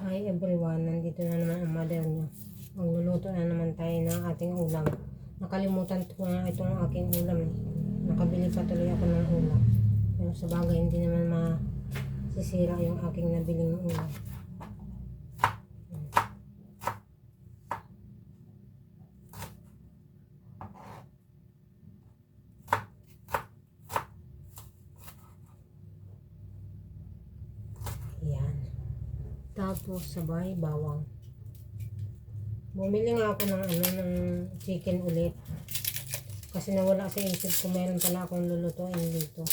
Hi everyone, nandito na naman ang mother nyo. Magluluto na naman tayo ng ating ulam. Nakalimutan ko nga itong aking ulam eh. Nakabili pa tuloy ako ng ulam. Pero sa bagay hindi naman masisira yung aking nabiling ulam. Yan. Tapos sabay bawang. Bumili nga ako ng ano ng chicken ulit. Kasi nawala sa isip ko meron pala akong lulutuin dito.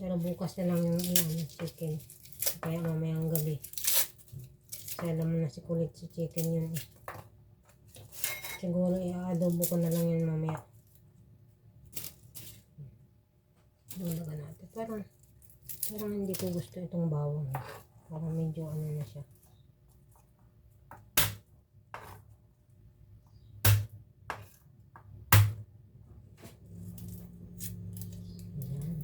Pero bukas na lang yung ano, chicken. Kaya mamayang gabi. Kasi alam mo na si kulit si chicken yun eh. Siguro i-adobo ko na lang yun mamaya. Dulagan natin. Parang, parang hindi ko gusto itong bawang. Parang medyo ano na siya. Ayan.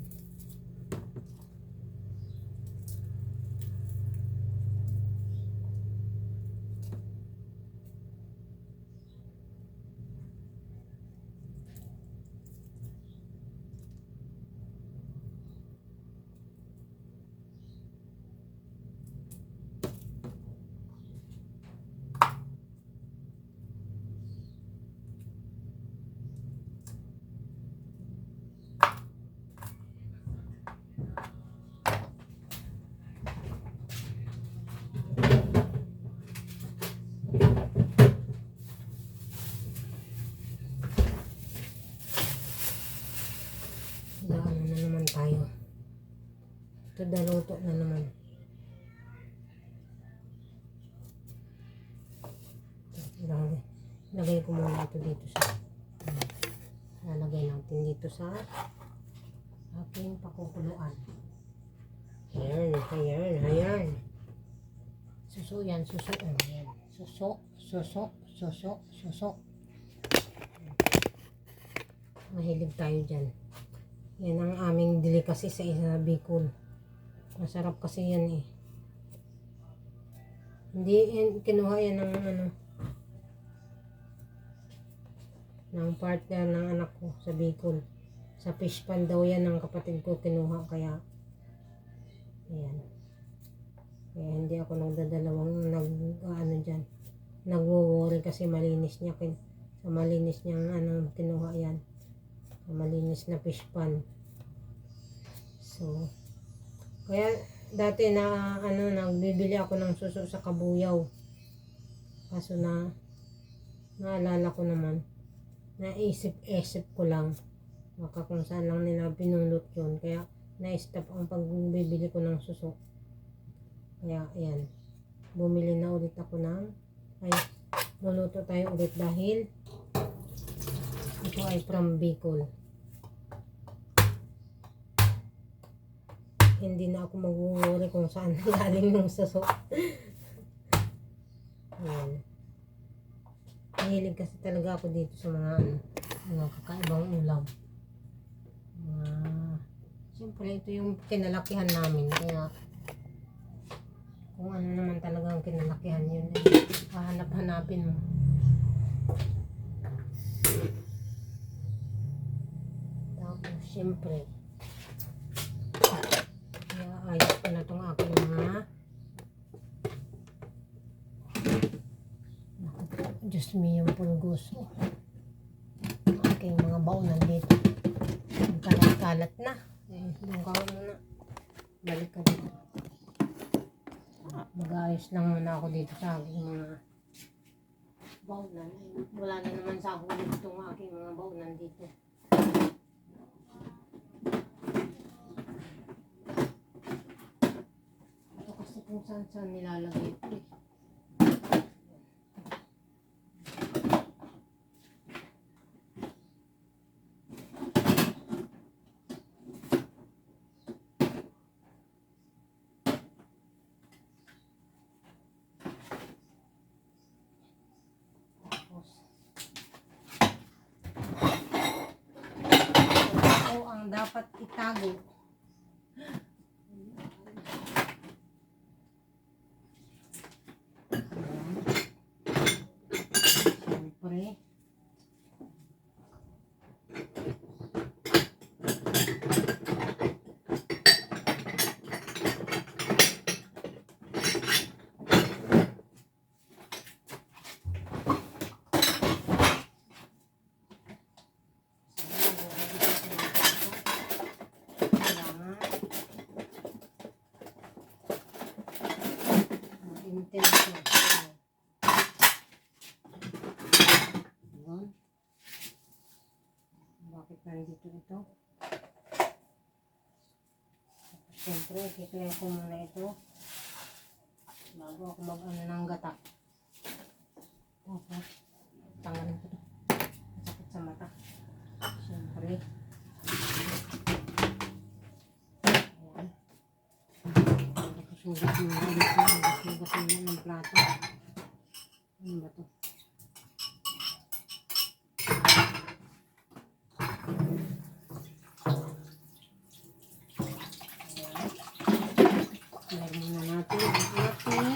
Daan na naman tayo. Ito daluto na naman. Lagay, lagay ko muna ito dito sa lalagay natin dito sa aking pakukuluan. Ayan, ayan, ayan. Suso yan, suso. Ayan. Suso, suso, suso, suso. Mahilig tayo dyan. Yan ang aming delicacy sa isa Bicol. Masarap kasi yan eh. Hindi kinuha yan ng ano ng partner ng anak ko sa Bicol. Sa fish pan daw yan ng kapatid ko kinuha kaya ayan. Kaya hindi ako nagdadalawang nag ano diyan. Nagwo-worry kasi malinis niya kin sa malinis niyang ano kinuha yan. Malinis na fish pan. So kaya dati na ano nagbibili ako ng suso sa kabuyaw. Kaso na naalala ko naman. Naisip-isip ko lang. Baka kung saan lang nila pinulot yun. Kaya na-stop ang pagbibili ko ng suso. Kaya ayan. Bumili na ulit ako ng ay luluto tayo ulit dahil ito ay from Bicol hindi na ako mag-worry kung saan galing yung suso ayan Mahilig kasi talaga ako dito sa mga ano, mga kakaibang ulam. Mga, siyempre ito yung kinalakihan namin. Kaya, kung ano naman talaga ang kinalakihan yun, eh, hahanap-hanapin mo. Tapos, siyempre, kaya ayos ko na itong aking mga Diyos me yung pulguso. Aking mga baon nandito. Kalat-kalat na. Eh, ka muna. Balik ka dito. Mag-ayos lang muna ako dito sa aking mga baunan. Wala na naman sa huli itong aking mga baunan dito. Ito kasi kung saan saan nilalagay ito eh. Dapat itago. Siyempre. Kailangan. Intense. Ayan. Bakit nandito ito? Siyempre, kikilay ko muna ito. Bago ako mag-ano ng gata. Tapos, tanggalin ko ito. Masakit sa mata. Siyempre. Ayan. Sugat mo na ulit na. Sugat mo na ng plato. Ano ba to? Ayan. Lagyan muna natin ang ating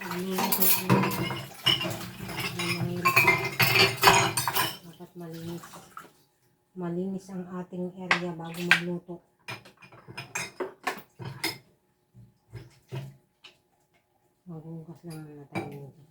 pagnilis ng ulo. Ang mahirap na. Dapat malinis. Malinis ang ating area bago magluto. Maghugas lang muna tayo nito.